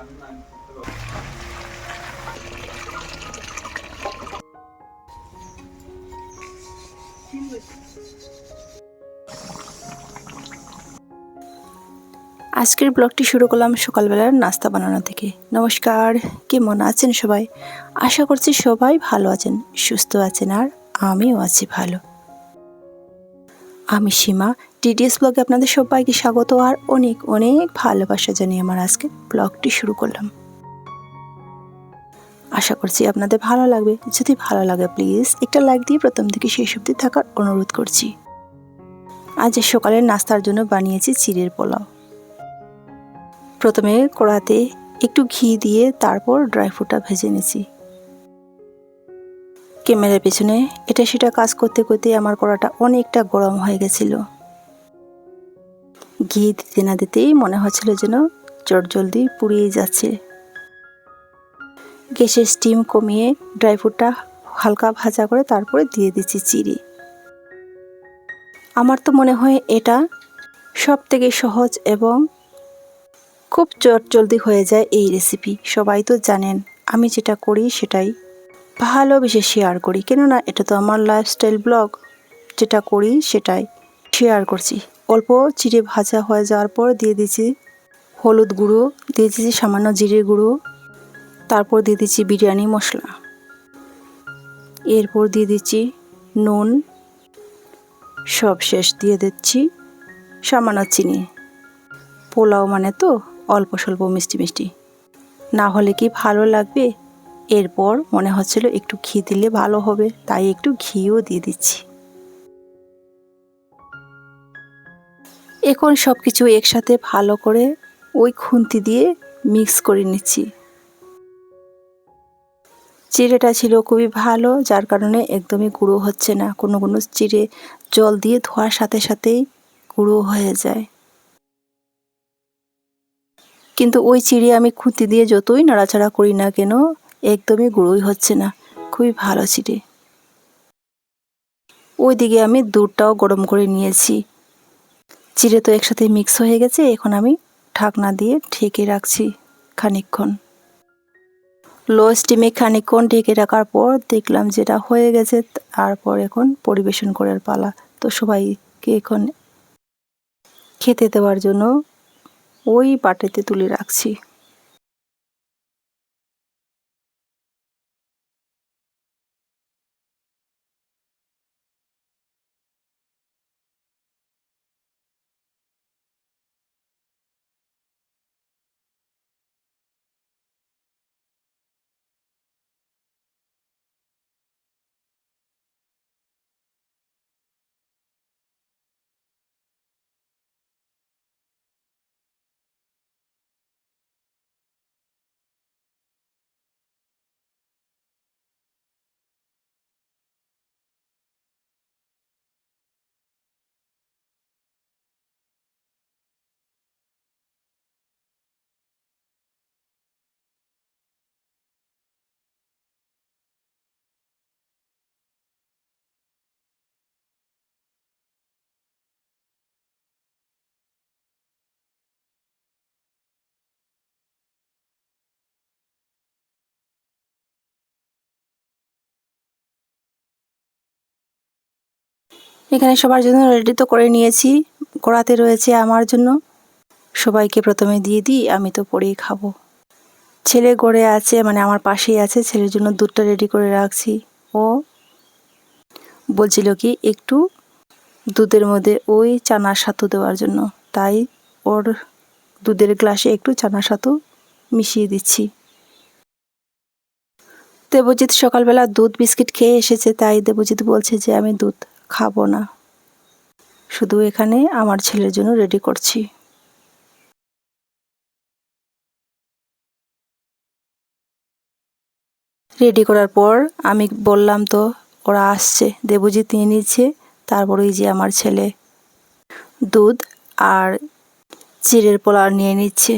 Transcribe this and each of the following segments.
আজকের ব্লগটি শুরু করলাম সকালবেলার নাস্তা বানানো থেকে নমস্কার, কেমন আছেন সবাই? আশা করছি সবাই ভালো আছেন, সুস্থ আছেন আর আমিও আছি ভালো। আমি সীমা টিডিএস ব্লগে আপনাদের সবাইকে স্বাগত আর অনেক অনেক ভালোবাসা জানিয়ে আমার আজকে ব্লগটি শুরু করলাম। আশা করছি আপনাদের ভালো লাগবে। যদি ভালো লাগে প্লিজ একটা লাইক দিয়ে প্রথম থেকে শেষ অবধি থাকার অনুরোধ করছি। আজ সকালের নাস্তার জন্য বানিয়েছি চিড়ের পোলাও। প্রথমে কড়াতে একটু ঘি দিয়ে তারপর ড্রাই ফ্রুটটা ভেজে নিয়েছি ক্যামেরার পেছনে এটা সেটা কাজ করতে করতে আমার কড়াটা অনেকটা গরম হয়ে গেছিল। ঘি দিতে না দিতেই মনে হচ্ছিল যেন চট জলদি পুড়িয়ে যাচ্ছে। গ্যাসের স্টিম কমিয়ে ড্রাই ফ্রুটটা হালকা ভাজা করে তারপরে দিয়ে দিচ্ছি চিড়ি। আমার তো মনে হয় এটা সব থেকে সহজ এবং খুব চট জলদি হয়ে যায় এই রেসিপি সবাই তো জানেন, আমি যেটা করি সেটাই ভালোবেসে শেয়ার করি। কেননা এটা তো আমার লাইফস্টাইল ব্লগ যেটা করি সেটাই শেয়ার করছি। অল্প চিড়ে ভাজা হয়ে যাওয়ার পর দিয়ে দিয়েছি হলুদ গুঁড়ো, দিয়ে দিয়েছি সামান্য জিরে গুঁড়ো, তারপর দিয়ে দিচ্ছি বিরিয়ানি মশলা। এরপর দিয়ে দিচ্ছি নুন, সব শেষ দিয়ে দিচ্ছি সামান্য চিনি। পোলাও মানে তো অল্প স্বল্প মিষ্টি মিষ্টি। না হলে কি ভালো লাগবে? এরপর মনে হচ্ছিল একটু ঘি দিলে ভালো হবে, তাই একটু ঘিও দিয়ে দিচ্ছি। এখন সব কিছু একসাথে ভালো করে ওই খুন্তি দিয়ে মিক্স করে নিচ্ছি। চিড়েটা ছিল খুবই ভালো, যার কারণে একদমই গুঁড়ো হচ্ছে না। কোনো কোনো চিড়ে জল দিয়ে ধোয়ার সাথে সাথেই গুঁড়ো হয়ে যায়। কিন্তু ওই চিড়ে আমি খুঁতি দিয়ে যতই নাড়াচাড়া করি না কেন, একদমই গুঁড়োই হচ্ছে না। খুবই ভালো চিড়ে। ওইদিকে আমি দুধটাও গরম করে নিয়েছি। চিড়ে তো একসাথে মিক্স হয়ে গেছে, এখন আমি ঢাকনা দিয়ে ঢেকে রাখছি খানিকক্ষণ। লো স্টিমে খানিকক্ষণ ঢেকে রাখার পর দেখলাম যেটা হয়ে গেছে, তারপর এখন পরিবেশন করার পালা। তো সবাইকে এখন খেতে দেওয়ার জন্য ওই বাটিতে তুলে রাখছি। এখানে সবার জন্য রেডি তো করে নিয়েছি। কড়াতে রয়েছে আমার জন্য। সবাইকে প্রথমে দিয়ে দিই, আমি তো পরেই খাব। ছেলে গড়ে আছে মানে আমার পাশেই আছে, ছেলের জন্য দুধটা রেডি করে রাখছি। ও বলছিল কি, একটু দুধের মধ্যে ওই চানার সাতু দেওয়ার জন্য। তাই ওর দুধের গ্লাসে একটু চানার সাতু মিশিয়ে দিচ্ছি। দেবজিৎ সকালবেলা দুধ বিস্কিট খেয়ে এসেছে, তাই দেবজিৎ বলছে যে, আমি দুধ খাব না। শুধু এখানে আমার ছেলের জন্য রেডি করছি। রেডি করার পর আমি বললাম তো, ওরা আসছে। দেবজিৎ নিয়ে নিচ্ছে, তারপর ওই যে আমার ছেলে। দুধ আর চিড়ের পোলাও নিয়ে নিচ্ছে।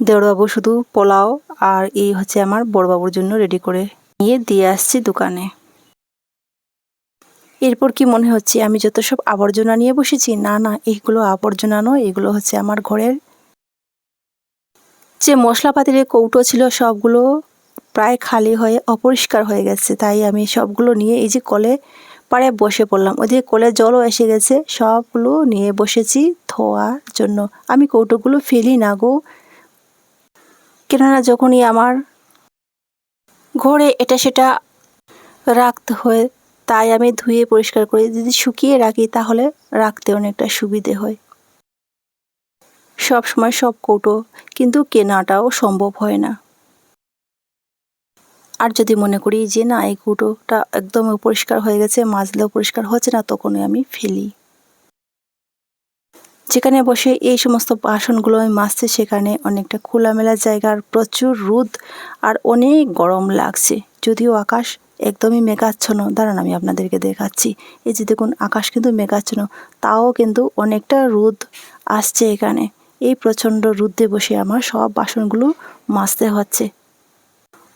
দেওরবাবু শুধু পোলাও আর এই হচ্ছে আমার বড়বাবুর জন্য রেডি করে নিয়ে দিয়ে আসছি দোকানে। এরপর কি মনে হচ্ছে, আমি যত সব আবর্জনা নিয়ে বসেছি? না না এইগুলো আবর্জনা নয়, এগুলো হচ্ছে আমার ঘরের যে মশলাপাতির কৌটো ছিল, সবগুলো প্রায় খালি হয়ে অপরিষ্কার হয়ে গেছে। তাই আমি সবগুলো নিয়ে এই যে কলে পাড়ে বসে পড়লাম। ওদিকে কলে জলও এসে গেছে, সবগুলো নিয়ে বসেছি ধোয়ার জন্য। আমি কৌটোগুলো ফেলি না গো। কেননা যখনই আমার ঘরে এটা সেটা রাখতে হয় তাই আমি ধুয়ে পরিষ্কার করে। যদি শুকিয়ে রাখি তাহলে রাখতে অনেকটা সুবিধে হয়। সব সময় সব কৌটো কিন্তু কেনাটাও সম্ভব হয় না। আর যদি মনে করি যে না, এই কৌটোটা একদম পরিষ্কার হয়ে গেছে, মাজলেও পরিষ্কার হচ্ছে না, তখনই আমি ফেলি। যেখানে বসে এই সমস্ত বাসনগুলো আমি মাজছি, সেখানে অনেকটা খোলামেলা জায়গার প্রচুর রোদ আর অনেক গরম লাগছে। যদিও আকাশ একদমই মেঘাচ্ছন্ন। দাঁড়ান, আমি আপনাদেরকে দেখাচ্ছি। এই যে দেখুন, আকাশ কিন্তু মেঘাচ্ছন্ন। তাও কিন্তু অনেকটা রোদ আসছে এখানে। এই প্রচণ্ড রোদে বসে আমার সব বাসনগুলো মাজতে হচ্ছে।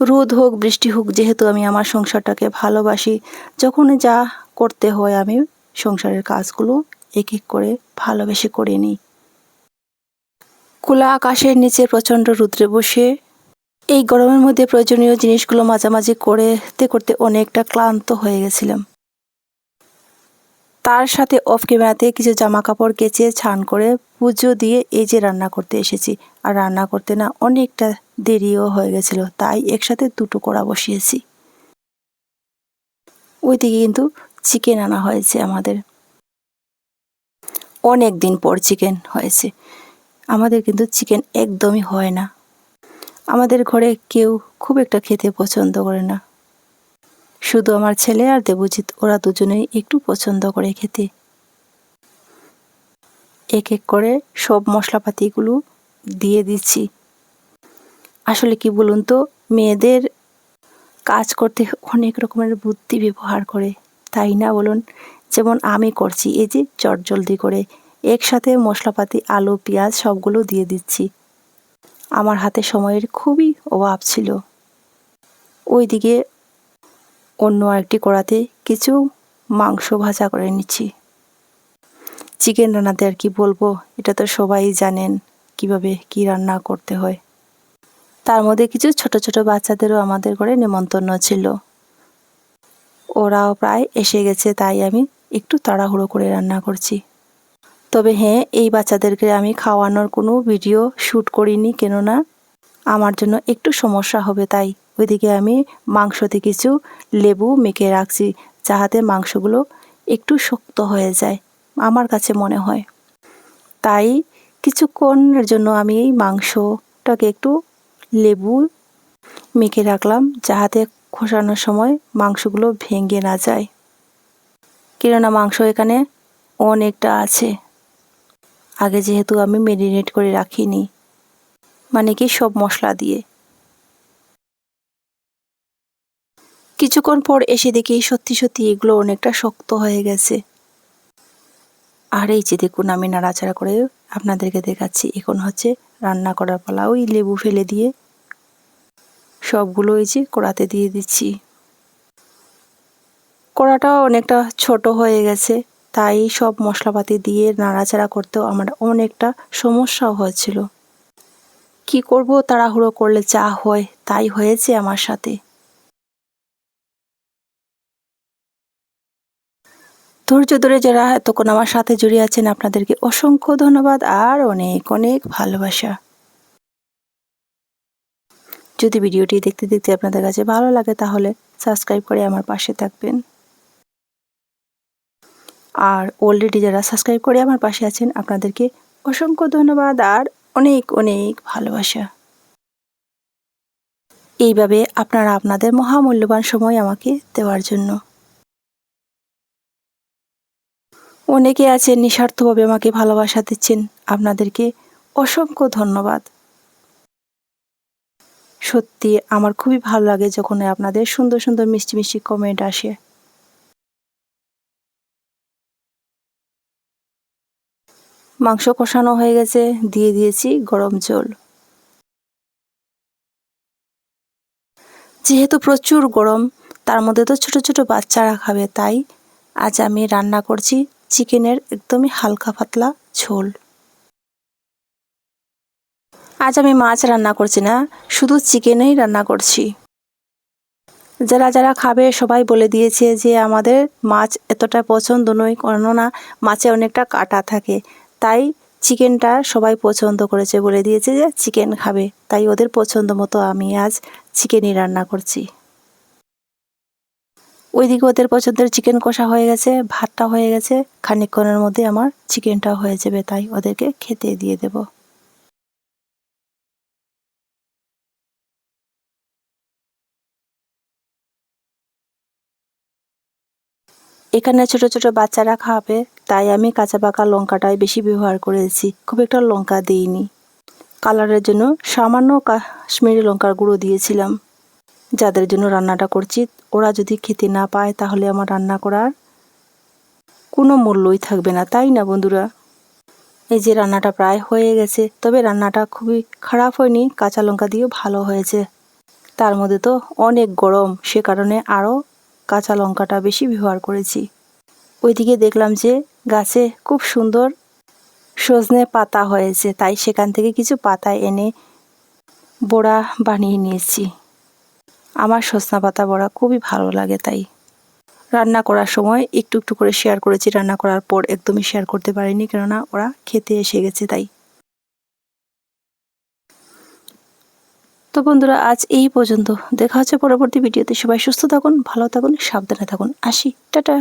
রোদ হোক, বৃষ্টি হোক, যেহেতু আমি আমার সংসারটাকে ভালোবাসি যখন যা করতে হয় আমি সংসারের কাজগুলো এক এক করে ভালোবেসে করে নিই। খোলা আকাশের নিচে প্রচণ্ড রুদ্রে বসে এই গরমের মধ্যে প্রয়োজনীয় জিনিসগুলো মাঝামাঝি করতে করতে অনেকটা ক্লান্ত হয়ে গেছিলাম। তার সাথে অফ ক্যামেরাতে কিছু জামা কাপড় কেচে ছান করে পুজো দিয়ে এই যে রান্না করতে এসেছি, আর রান্না করতে না অনেকটা দেরিও হয়ে গেছিল, তাই একসাথে দুটো কড়া বসিয়েছি। ওইদিকে কিন্তু চিকেন আনা হয়েছে আমাদের। অনেক দিন পর চিকেন হয়েছে। আমাদের কিন্তু চিকেন একদমই হয় না। আমাদের ঘরে কেউ খুব একটা খেতে পছন্দ করে না। শুধু আমার ছেলে আর দেবজিৎ, ওরা দুজনেই একটু পছন্দ করে খেতে। এক এক করে সব মশলাপাতিগুলো দিয়ে দিচ্ছি। আসলে কি বলুন তো, মেয়েদের কাজ করতে অনেক রকমের বুদ্ধি ব্যবহার করে, তাই না বলুন? যেমন আমি করছি, এই যে চটজলদি করে একসাথে মশলাপাতি, আলু, পেঁয়াজ সবগুলো দিয়ে দিচ্ছি। আমার হাতে সময়ের খুবই অভাব ছিল। ওইদিকে অন্য আরেকটি কড়াতে কিছু মাংস ভাজা করে নিচ্ছি। চিকেন রান্নাতে আর কি বলব, এটা তো সবাই জানেন কীভাবে কি রান্না করতে হয়। তার মধ্যে কিছু ছোট ছোট বাচ্চাদেরও আমাদের ঘরে নেমন্তন্ন ছিল। ওরাও প্রায় এসে গেছে, তাই আমি একটু তাড়াহুড়ো করে রান্না করছি। তবে হ্যাঁ এই বাচ্চাদেরকে আমি খাওয়ানোর কোনো ভিডিও শ্যুট করিনি, কেননা আমার জন্য একটু সমস্যা হবে, তাই ওইদিকে আমি মাংসতে কিছু লেবু মেখে রাখছি, যাহাতে মাংসগুলো একটু শক্ত হয়ে যায়, আমার কাছে মনে হয়। তাই কিছুক্ষণের জন্য আমি এই মাংসটাকে একটু লেবু মেখে রাখলাম, যাহাতে খোসানোর সময় মাংসগুলো ভেঙে না যায়। কেননা মাংস এখানে অনেকটা আছে। আগে যেহেতু আমি মেরিনেট করে রাখিনি। মানে কি সব মশলা দিয়ে। কিছুক্ষণ পর এসে দেখি সত্যি সত্যি এগুলো অনেকটা শক্ত হয়ে গেছে। আর এই যে দেখুন, আমি নাড়াচাড়া করে আপনাদেরকে দেখাচ্ছি। এখন হচ্ছে রান্না করার পালা ওই লেবু ফেলে দিয়ে সবগুলো এই যে কড়াতে দিয়ে দিচ্ছি। কড়াটাও অনেকটা ছোট হয়ে গেছে। তাই সব মশলাপাতি দিয়ে নাড়াচাড়া করতেও আমার অনেকটা সমস্যাও হয়েছিল। কি করব, তাড়াহুড়ো করলে যা হয়, তাই হয়েছে আমার সাথে। ধৈর্য ধরে যারা এতক্ষণ আমার সাথে জড়িয়ে আছেন, আপনাদেরকে অসংখ্য ধন্যবাদ আর অনেক অনেক ভালোবাসা। যদি ভিডিওটি দেখতে দেখতে আপনাদের কাছে ভালো লাগে, তাহলে সাবস্ক্রাইব করে আমার পাশে থাকবেন। আর অলরেডি যারা সাবস্ক্রাইব করে আমার পাশে আছেন, আপনাদেরকে অসংখ্য ধন্যবাদ আর অনেক অনেক ভালোবাসা। এইভাবে আপনারা আপনাদের মহামূল্যবান সময় আমাকে দেওয়ার জন্য। অনেকে আছেন, নিঃস্বার্থভাবে আমাকে ভালোবাসা দিচ্ছেন। আপনাদেরকে অসংখ্য ধন্যবাদ। সত্যি আমার খুবই ভালো লাগে যখন আপনাদের সুন্দর সুন্দর মিষ্টি মিষ্টি কমেন্ট আসে। মাংস কষানো হয়ে গেছে, দিয়ে দিয়েছি গরম জল। যেহেতু প্রচুর গরম, তার মধ্যে তো ছোট ছোট বাচ্চারা খাবে, তাই আজ আমি রান্না করছি চিকেনের একদমই হালকা পাতলা ঝোল। আজ আমি মাছ রান্না করছি না, শুধু চিকেনেই রান্না করছি। যারা যারা খাবে, সবাই বলে দিয়েছে যে আমাদের মাছ এতটা পছন্দ নয়, কেননা মাছে অনেকটা কাটা থাকে। তাই চিকেনটা সবাই পছন্দ করেছে বলে দিয়েছে যে চিকেন খাবে। তাই ওদের পছন্দ মতো আমি আজ চিকেনই রান্না করছি। ওইদিকে ওদের পছন্দের চিকেন কষা হয়ে গেছে, ভাতটা হয়ে গেছে, খানিকক্ষণের মধ্যে আমার চিকেনটা হয়ে যাবে, তাই ওদেরকে খেতে দিয়ে দেব। এখানে ছোট ছোট বাচ্চারা খাবে, তাই আমি কাঁচা পাকা লঙ্কাটাই বেশি ব্যবহার করেছি। খুব একটা লঙ্কা দিইনি। কালারের জন্য সামান্য কাশ্মীরি লঙ্কার গুঁড়ো দিয়েছিলাম। যাদের জন্য রান্নাটা করছি, ওরা যদি খেতে না পায়, তাহলে আমার রান্না করার কোনো মূল্যই থাকবে না, তাই না বন্ধুরা? এই যে রান্নাটা প্রায় হয়ে গেছে, তবে রান্নাটা খুবই খারাপ হয়নি, কাঁচা লঙ্কা দিয়েও ভালো হয়েছে। তার মধ্যে তো অনেক গরম, সে কারণে আরও কাঁচা লঙ্কাটা বেশি ব্যবহার করেছি। ওইদিকে দেখলাম যে গাছে খুব সুন্দর সজনে পাতা হয়েছে, তাই সেখান থেকে কিছু পাতা এনে বড়া বানিয়ে নিয়েছি। আমার সজনা পাতা বড়া খুবই ভালো লাগে তাই। রান্না করার সময় একটু একটু করে শেয়ার করেছি, রান্না করার পর একদমই শেয়ার করতে পারিনি, কেননা ওরা খেতে এসে গেছে তাই। তো বন্ধুরা, আজ এই পর্যন্ত। দেখা হচ্ছে পরবর্তী ভিডিওতে। সবাই সুস্থ থাকুন, ভালো থাকুন, সাবধানে থাকুন। আসি, টাটা।